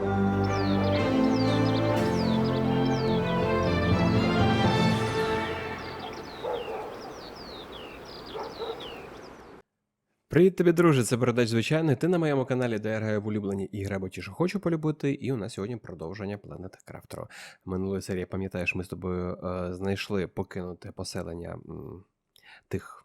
Привіт тобі, друже, це Бородач звичайний. Ти на моєму каналі, де я граю в улюблені ігри або ті, що хочу полюбити, і у нас сьогодні продовження Planet Crafter. Минулої серії, пам'ятаєш, ми з тобою е, знайшли покинуте поселення м, тих.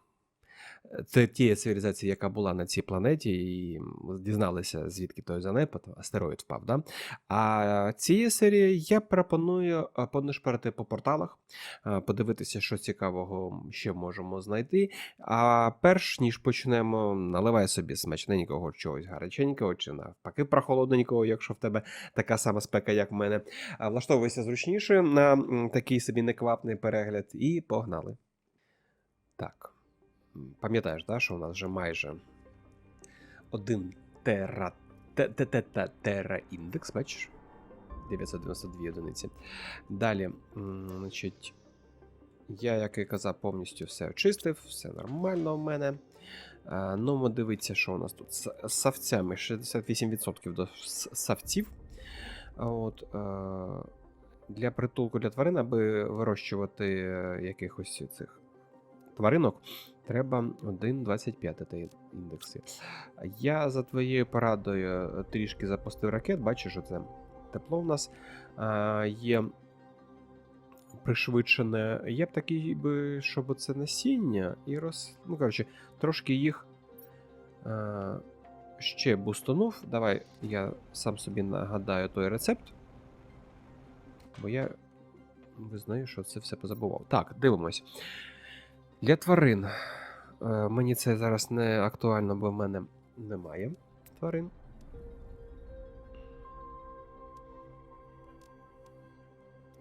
Це тієї цивілізації, яка була на цій планеті, і дізналися, звідки той занепад, астероїд впав. Да? А цієї серії я пропоную е, по порталах, е, подивитися, що цікавого ще можемо знайти. А перш ніж почнемо, наливай собі смачненького чогось гаряченького, чи навпаки прохолодненького, якщо в тебе така сама спека, як в мене. Влаштовуйся зручніше на такий собі неквапний перегляд, і погнали. Так. Пам'ятаєш, да, що у нас вже майже один тера. те- те- те- те- Тера індекс, бачиш? 992 одиниці. Далі, значить, я, як і казав, повністю все очистив, все нормально в мене. А, ну, ми дивіться, що у нас тут з савцями 68% до савців. От, е, для притулку для тварин, аби вирощувати е, якихось цих тваринок, треба 1,25 індекси. Я за твоєю порадою е, трішки запустив ракет, бачиш, це тепло в нас є пришвидшене. Я б такий би, щоб це насіння і роз. Ну, коротше, трошки їх е, ще бустанув. Давай я сам собі нагадаю той рецепт. Бо я визнаю, що це все позабував. Так, дивимось. Для тварин. Е, мені це зараз не актуально, бо в мене немає тварин.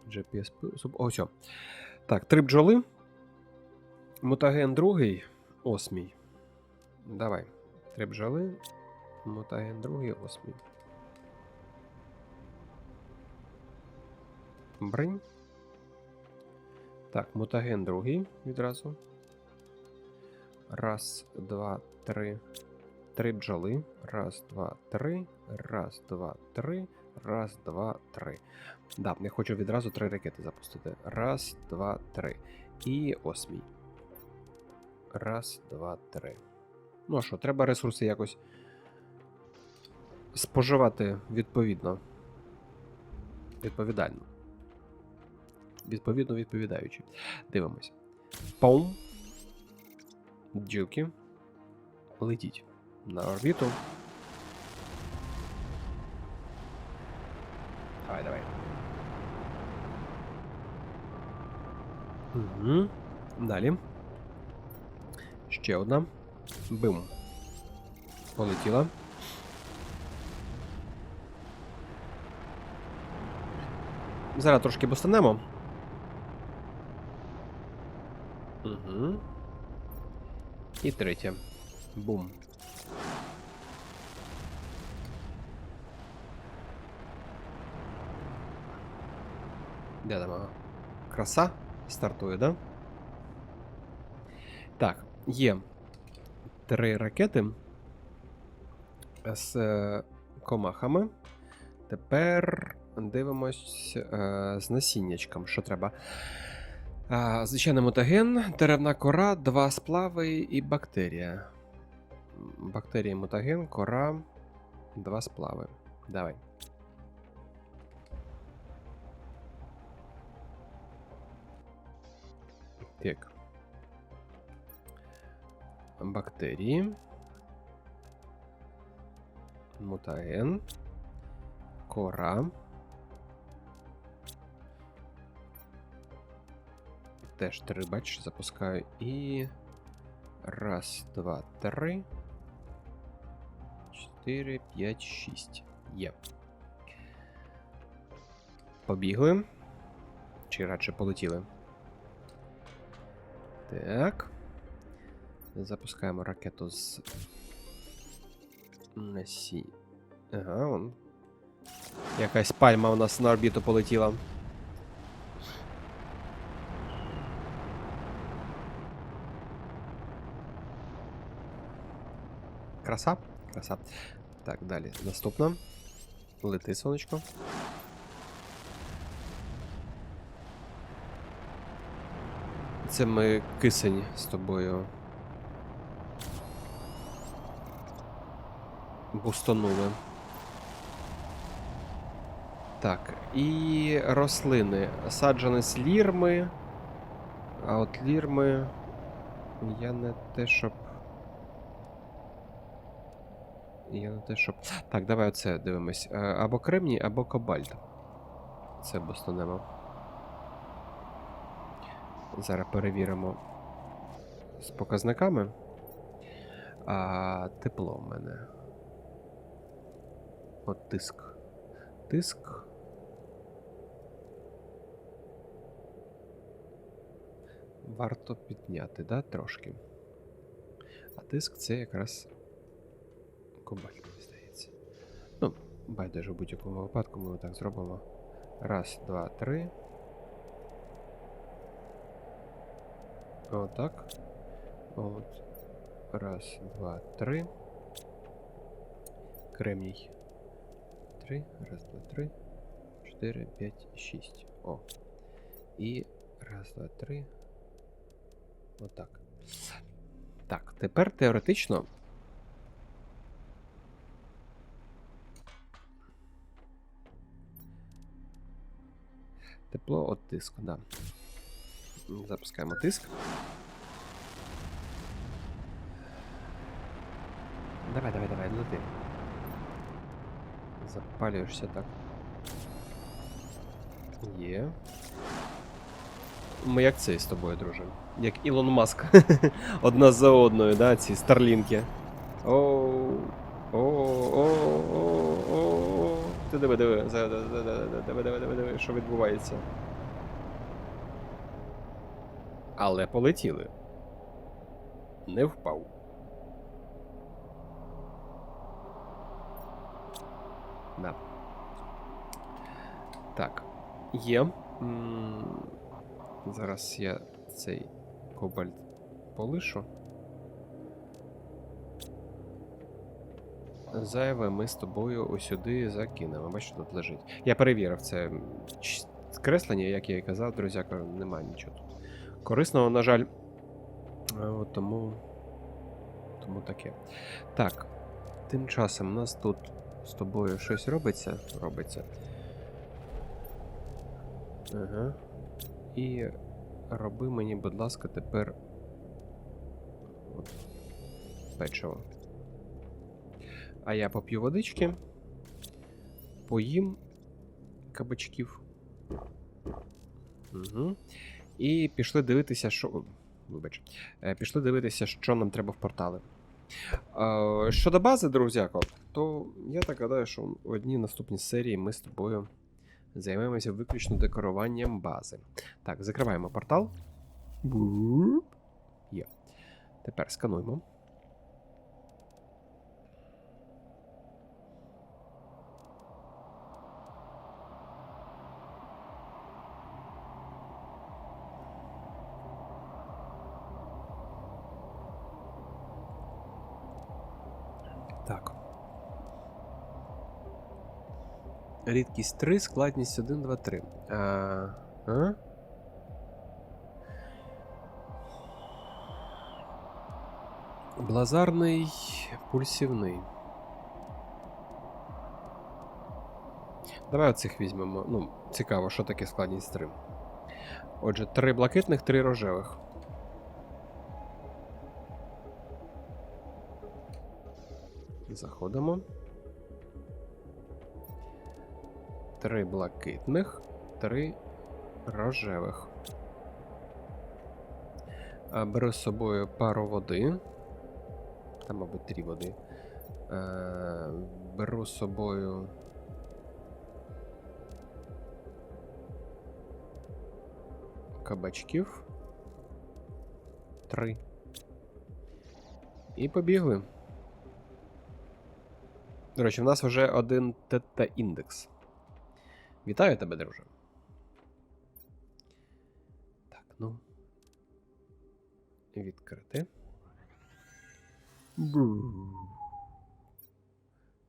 GPS. Ось. Так, три бджоли. Мутаген другий. Осмій. Давай. Три бджоли. Мутаген другий, осмій. Бринь. Так, мутаген другий відразу. Раз, два, три. Три бджоли. Раз, два, три. Раз, два, три. Раз, два, три. Да, я хочу відразу три ракети запустити. Раз, два, три. І осмій. Раз, два, три. Ну а що, треба ресурси якось споживати відповідно. Відповідально. Відповідно відповідаючи. Дивимось. Пом. Джуки. Летіть на орбіту. Давай, давай. Угу. Далі. Ще одна. Бим. Полетіла. Зараз трошки бустанемо. Угу. І третє. Бум. Де там? Краса стартує, да? Так, є три ракети з е, комахами. Тепер дивимось е, з насіннячком, що треба. А, звичайний мутаген, деревна кора, два сплави і бактерія. Бактерія, мутаген, кора, два сплави. Давай. Так. Бактерії. Мутаген. Кора. Теж три, бачиш, запускаю. І. Раз, два, три. Чотири, п'ять, шість. Є. Побігли. Чи радше полетіли? Так. Запускаємо ракету з. Насі. Ага, вон. Якась пальма у нас на орбіту полетіла. Краса? Краса. Так, далі. Наступна. Лети, сонечко. Це ми кисень з тобою. Бустанули. Так, і рослини. Саджанець лірми. А от лірми. Я не те, щоб. Я не те, щоб. Так, давай оце дивимось. Е, Або кремній, або кобальт. Це бостанемо. Зараз перевіримо з показниками. А тепло в мене. От тиск. Тиск. Варто підняти, да, трошки. А тиск це якраз кобальт, мені здається. Ну, байдуже в будь-якому випадку ми так зробимо. Раз, два, три. Отак. От. Раз, два, три. Кремній. Три. Раз, два, три. Чотири, п'ять, шість. О. І раз, два, три. Отак. Так, тепер теоретично. Тепло от тиску, да. Запускаємо тиск. Давай, давай, давай, лети. Запалюєшся так. Є. Ми як цей з тобою, друже. Як Ілон Маск. Одна за одною, да, ці старлінки. Оу. Оу, оу, оу, оу. Ти диви, диви, диви, диви, диви, диви, що відбувається. Але полетіли. Не впав. Да. Так. Є. М, Зараз я цей кобальт полишу. Зайве ми з тобою ось сюди закинемо. Бачиш, тут лежить. Я перевірив це ч- креслення, як я і казав, друзяка, немає нічого тут. Корисного, на жаль. Е, тому. Тому таке. Так. Тим часом у нас тут з тобою щось робиться. Робиться. Ага. І роби мені, будь ласка, тепер. От. Печиво. А я поп'ю водички. Поїм кабачків. Угу. І пішли дивитися, що. Вибач. Е, Пішли дивитися, що нам треба в портали. Е, Щодо бази, друзяко, то я так гадаю, що в одній наступній серії ми з тобою займемося виключно декоруванням бази. Так, закриваємо портал. Є. Тепер скануємо. Так. Рідкість 3, складність 1, 2, 3. А, а? Блазарний пульсівний. Давай оцих візьмемо. Ну, цікаво, що таке складність 3. Отже, три блакитних, три рожевих. Заходимо. Три блакитних, три рожевих. Беру з собою пару води. Там, мабуть, три води. Е, Беру з собою. Кабачків. Три. І побігли. До речі, в нас вже один ТТ-індекс. Вітаю тебе, друже. Так, ну. Відкрити.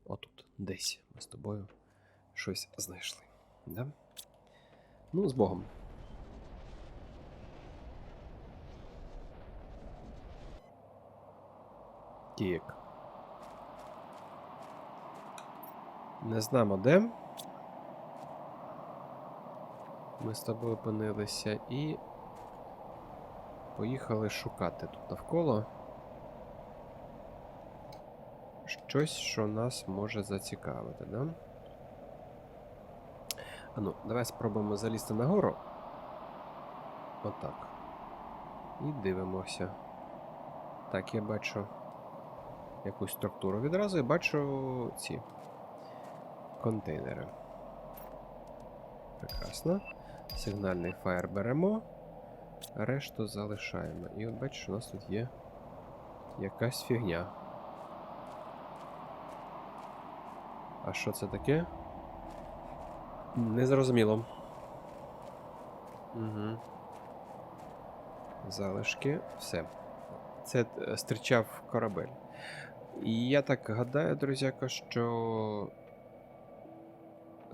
Отут, десь ми з тобою щось знайшли. Да? Ну, з Богом. Тік. Не знаємо де. Ми з тобою опинилися і поїхали шукати тут навколо щось, що нас може зацікавити, да? А ну, давай спробуємо залізти нагору. Отак. І дивимося. Так, я бачу якусь структуру відразу і бачу ці контейнери. Прекрасно. Сигнальний фаєр беремо, решту залишаємо. І от бачиш, у нас тут є якась фігня. А що це таке? Незрозуміло. Угу. Залишки. Все. Це е, стрічав корабель. І я так гадаю, друзяка, що.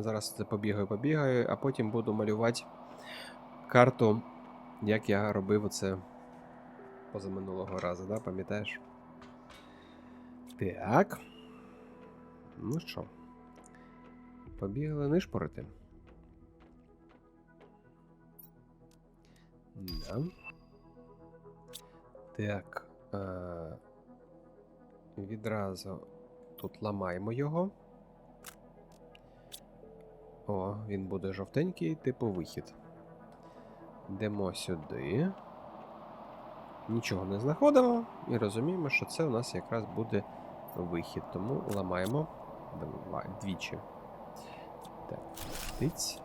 Зараз це побігаю, побігаю, а потім буду малювати карту, як я робив оце позаминулого разу, да? Пам'ятаєш? Так. Ну що? Побігли нишпорити. Да. Так. Е- відразу тут ламаємо його. О, він буде жовтенький, типу вихід. Йдемо сюди. Нічого не знаходимо і розуміємо, що це у нас якраз буде вихід. Тому ламаємо Два- двічі. Так, тиць.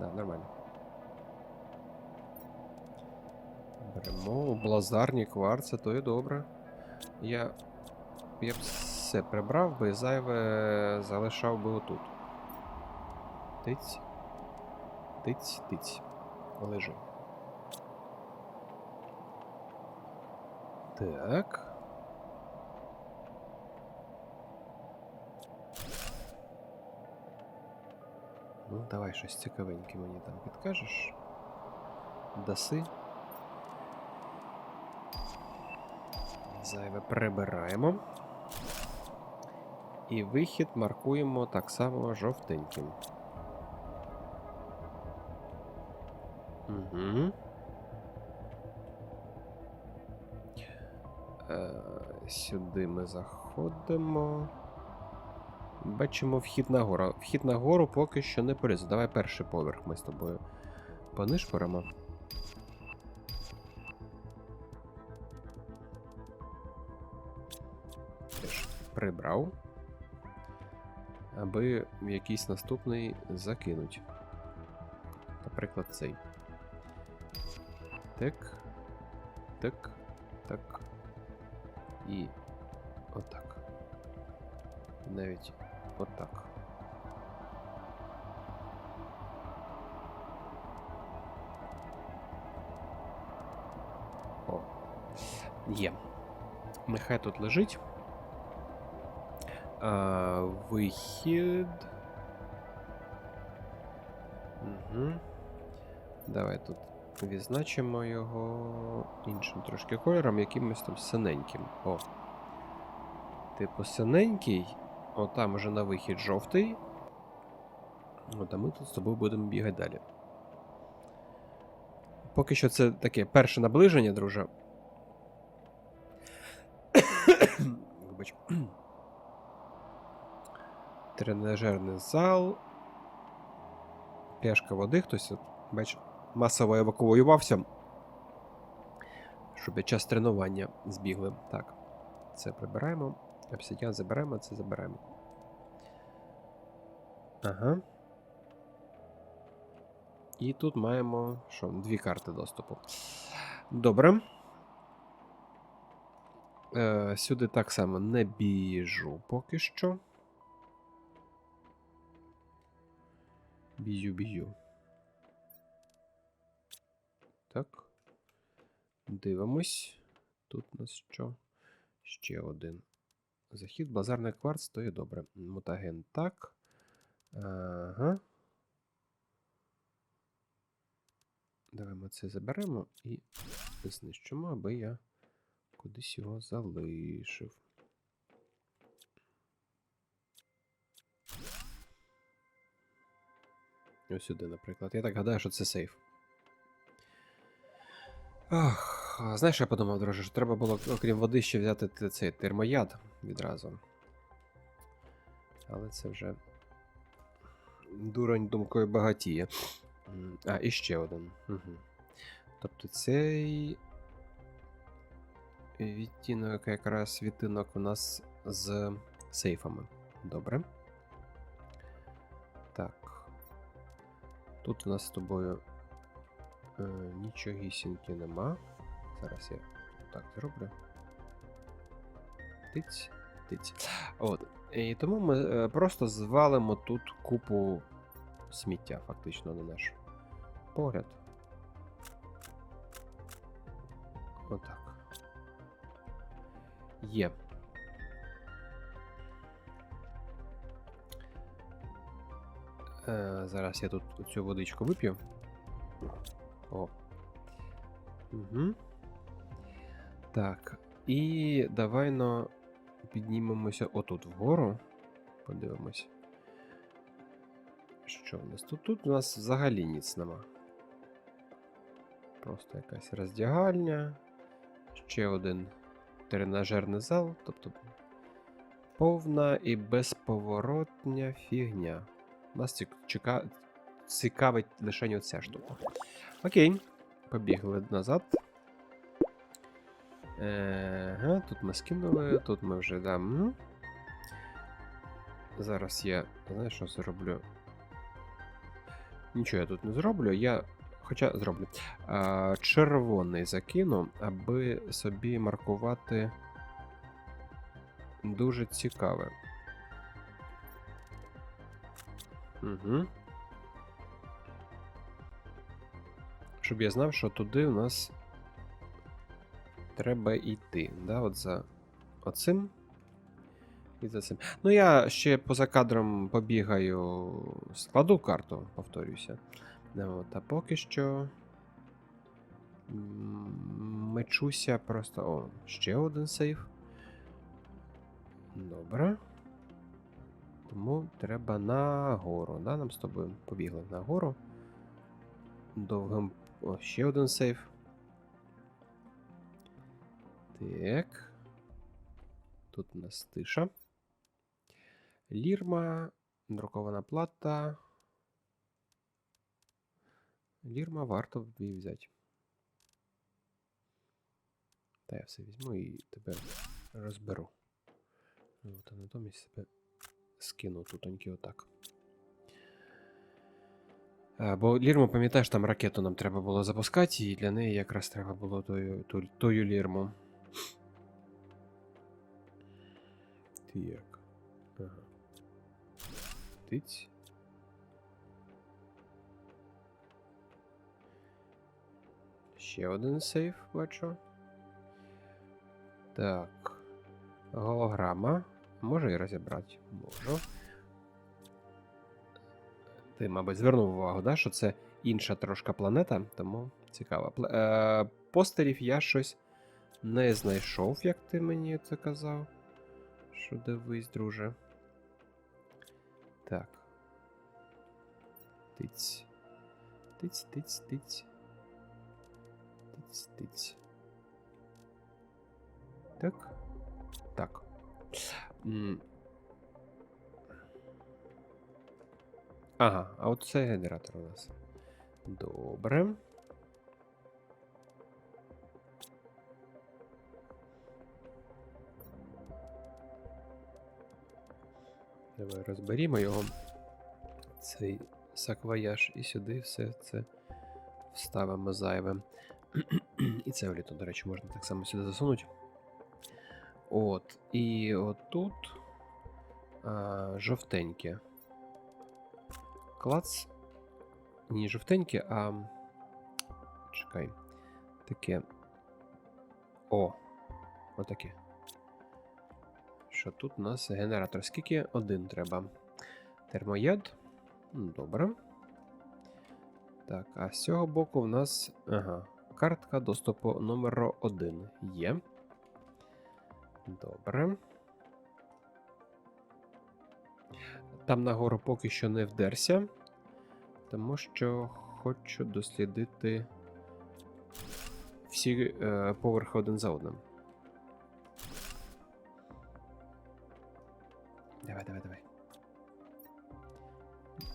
Да, нормально. Беремо блазарні кварци, то і добре. Я. Я б все прибрав би, зайве залишав би отут. Тиць. Тиць, тиць. Лежи. Так. Ну, давай щось цікавеньке мені там підкажеш. Даси. Зайве прибираємо. І вихід маркуємо так само жовтеньким. Угу. Е, сюди ми заходимо. Бачимо вхід на гору. Вхід на гору поки що не поліз. Давай перший поверх ми з тобою понишпоримо. Прибрав. Аби якийсь наступний закинуть. Наприклад, цей. Так. Так. Так. І отак. Навіть отак. О. Є. Нехай тут лежить. А, вихід. Угу. Давай тут відзначимо його іншим трошки кольором, якимось там синеньким. О. Типу синенький. О, там уже на вихід жовтий. От, а ми тут з тобою будемо бігати далі. Поки що це таке перше наближення, друже. Тренажерний зал. Пляшка води, хтось, от, бач, масово евакуювався. Щоб під час тренування збігли. Так, це прибираємо. Обсидіан заберемо, це заберемо. Ага. І тут маємо що? Дві карти доступу. Добре. Е, сюди так само не біжу поки що. Бію, бію. Так. Дивимось. Тут у нас що? Ще один. Захід, базарний кварц, то є добре. Мутаген так. Ага. Давай ми це заберемо і знищимо, аби я кудись його залишив. Ось сюди, наприклад. Я так гадаю, що це сейф. Ах, знаєш, я подумав, друже, що треба було, окрім води, ще взяти цей термояд відразу. Але це вже. Дурень думкою багатіє. А, і ще один. Угу. Тобто цей відтінок якраз відтинок у нас з сейфами. Добре. Так. Тут у нас з тобою е, нічогісіньки нема. Зараз я так зроблю. Тиць, тиць. От. І тому ми е, просто звалимо тут купу сміття, фактично, на наш погляд. Отак. Є. Е, зараз я тут цю водичку вип'ю. О. Угу. Так. І давай но піднімемося отут вгору. Подивимось. Що в нас тут? Тут у нас взагалі ніц нема. Просто якась роздягальня. Ще один тренажерний зал. Тобто повна і безповоротня фігня. Нас цікавить лише оця штука. Окей. Побігли назад. Ага, тут ми скинули, тут ми вже дам. Зараз я, знаєш, що зроблю? Нічого я тут не зроблю, я. Хоча зроблю. А, червоний закину, аби собі маркувати дуже цікаве. Угу. Щоб я знав, що туди у нас треба йти. Да? От за оцим. І за цим. Ну, я ще поза кадром побігаю, складу карту, повторюся. От, а поки що. Мечуся просто. О, ще один сейф. Добре. Тому треба нагору. Да? Нам з тобою побігли нагору. Довгим. О, ще один сейф. Так. Тут у нас тиша. Лірма, друкована плата. Лірма варто б її взяти. Та я все візьму і тебе розберу. От, а натомість себе скину тутоньки отак. А, бо Лірму, пам'ятаєш, там ракету нам треба було запускати, і для неї якраз треба було тою, ту, тою лірму. Так. Ага. Тиць. Ще один сейф бачу. Так. Голограма. Можу і розібрати? Можу. Ти, мабуть, звернув увагу, да, що це інша трошка планета, тому цікаво. Е, постерів я щось не знайшов, як ти мені це казав. Що дивись, друже. Так. Тиць. Тиць, тиць, тиць. Тиць, тиць. Так. Так. Ага, а от це генератор у нас. Добре. Давай розберімо його. Цей саквояж і сюди все це вставимо зайве. І це вліто, до речі, можна так само сюди засунути. От. І отут а, жовтеньке. Клац. Ні, жовтеньке, а. Чекай. Таке. О! Отаке. Що тут у нас генератор? Скільки? Один треба. Термояд. Добре. Так, а з цього боку в нас. Ага. Картка доступу номер 1 є. Добре. Там нагору поки що не вдерся, тому що хочу дослідити всі е, поверхи один за одним. Давай, давай, давай.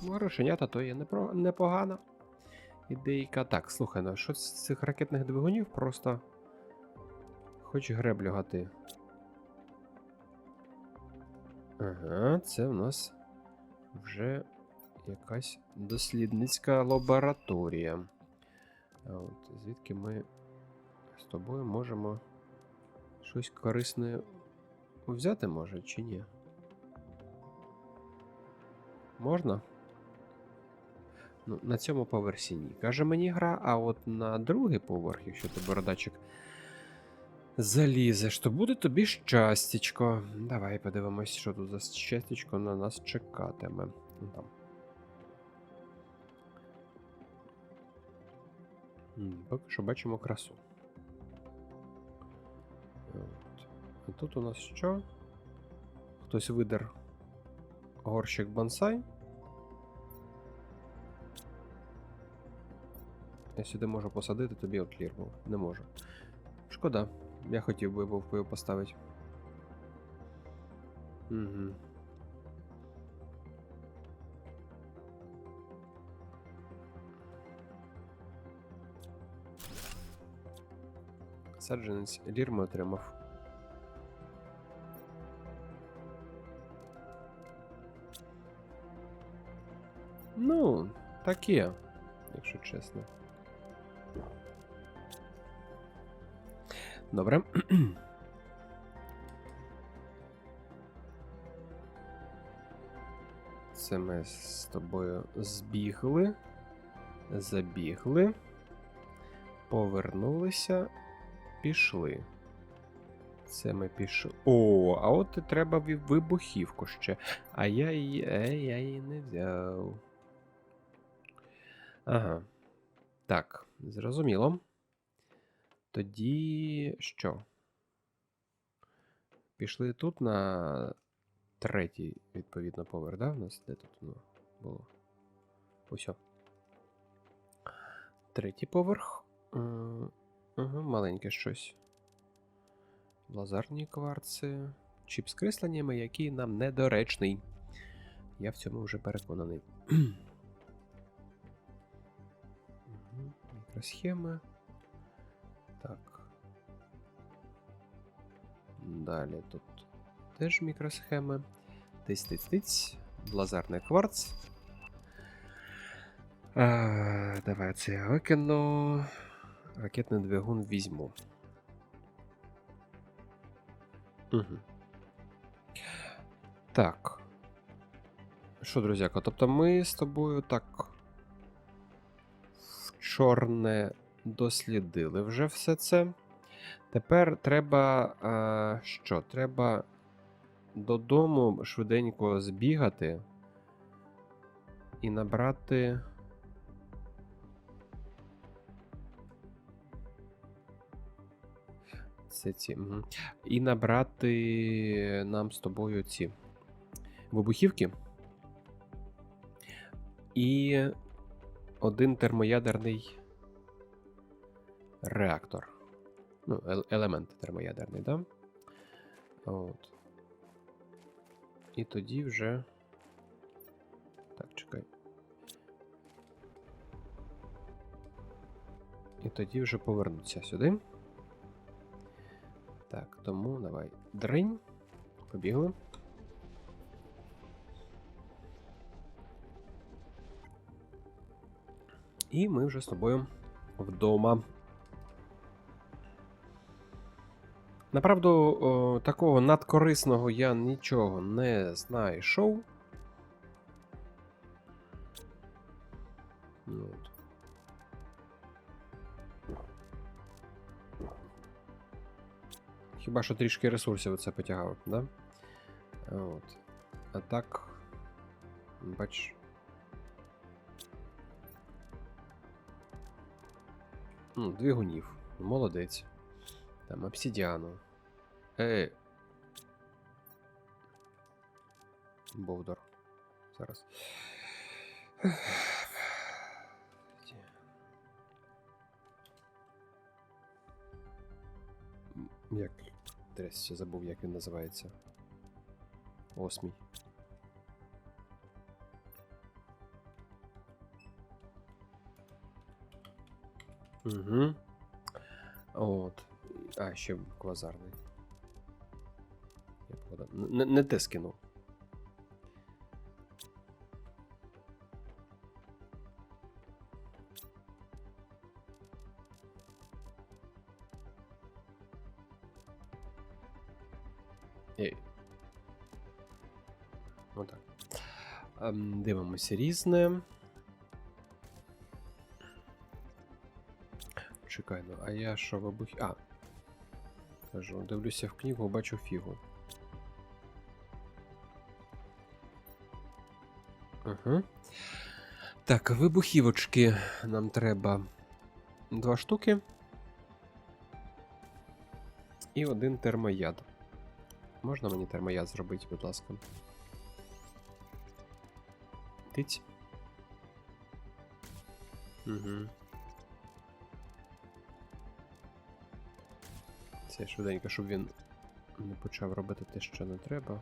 Грошенята то є непро... непогана ідейка. Так, слухай, ну що з цих ракетних двигунів просто хоч греблю гати. Ага, це в нас вже якась дослідницька лабораторія. От звідки ми з тобою можемо щось корисне взяти, може, чи ні? Можна? Ну, на цьому поверсі ні. Каже мені гра, а от на другий поверх, якщо ти бородачик залізеш, то буде тобі щастячко. Давай подивимось, що тут за щастячко на нас чекатиме. Ну, там. Поки що бачимо красу. От. А тут у нас що? Хтось видер горщик бонсай. Я сюди можу посадити, тобі от лірву. Не можу. Шкода. Я хотів би був його поставити. Угу. Саджанець лірми отримав. Ну, таке, якщо чесно. Добре. Це ми з тобою збігли, забігли, повернулися, пішли. Це ми пішли. О, а от треба вибухівку ще. А я її. Е, я її не взяв. Ага. Так, зрозуміло. Тоді що? Пішли тут на третій, відповідно, поверх, да? У нас де тут воно було? Ось. Третій поверх. Угу, маленьке щось. Лазарні кварци. Чіп з кресленнями, який нам недоречний. Я в цьому вже переконаний. Мікросхеми. Далі тут теж мікросхеми. Тиць-тиць-тиць. Лазарний кварц. А, давай це викину. Ракетний двигун візьму. Угу. Так. Що, друзяко, тобто ми з тобою так. Чорне дослідили вже все це. Тепер треба. А, що? Треба додому швиденько збігати і набрати. Це ці. Угу. І набрати нам з тобою ці вибухівки. І один термоядерний реактор. Ну, ел- елемент термоядерний, да? От. І тоді вже. Так, чекай. І тоді вже повернуться сюди. Так, тому давай. Дринь. Побігли. І ми вже з тобою вдома. Направду, о, такого надкорисного я нічого не знайшов. Ну, от. Хіба що трішки ресурсів оце потягав, да? От. А так. Бач. Ну, двигунів. Молодець. Там обсидіану. Ей. Бовдор. Зараз. Як? Трясся, забув, як він називається. Осмій. Угу. От. А, ще квазарний. Не, не те скинув. Отак. Ем, Дивимося різне. Чекай, ну, а я що вибух. А. Кажу, дивлюся в книгу, бачу фігу. Ага. Так, вибухівочки нам треба два штуки. І один термояд. Можна мені термояд зробити, будь ласка? Тиць. Угу. Це швиденько, щоб він не почав робити те, що не треба.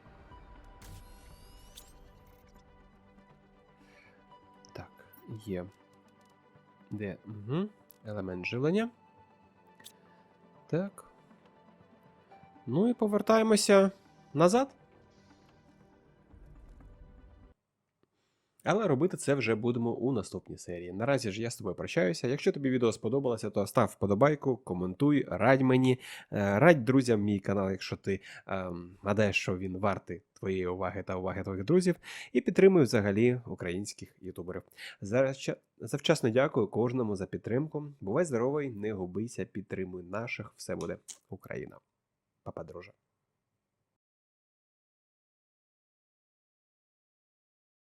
Так, є. Де? Угу. Елемент живлення. Так. Ну і повертаємося назад. Але робити це вже будемо у наступній серії. Наразі ж я з тобою прощаюся. Якщо тобі відео сподобалося, то став вподобайку, коментуй, радь мені, е, радь друзям мій канал, якщо ти ем, гадаєш, що він вартий твоєї уваги та уваги твоїх друзів, і підтримуй взагалі українських ютуберів. Зараз завчасно дякую кожному за підтримку. Бувай здоровий, не губися, підтримуй наших. Все буде Україна. Папа, друже.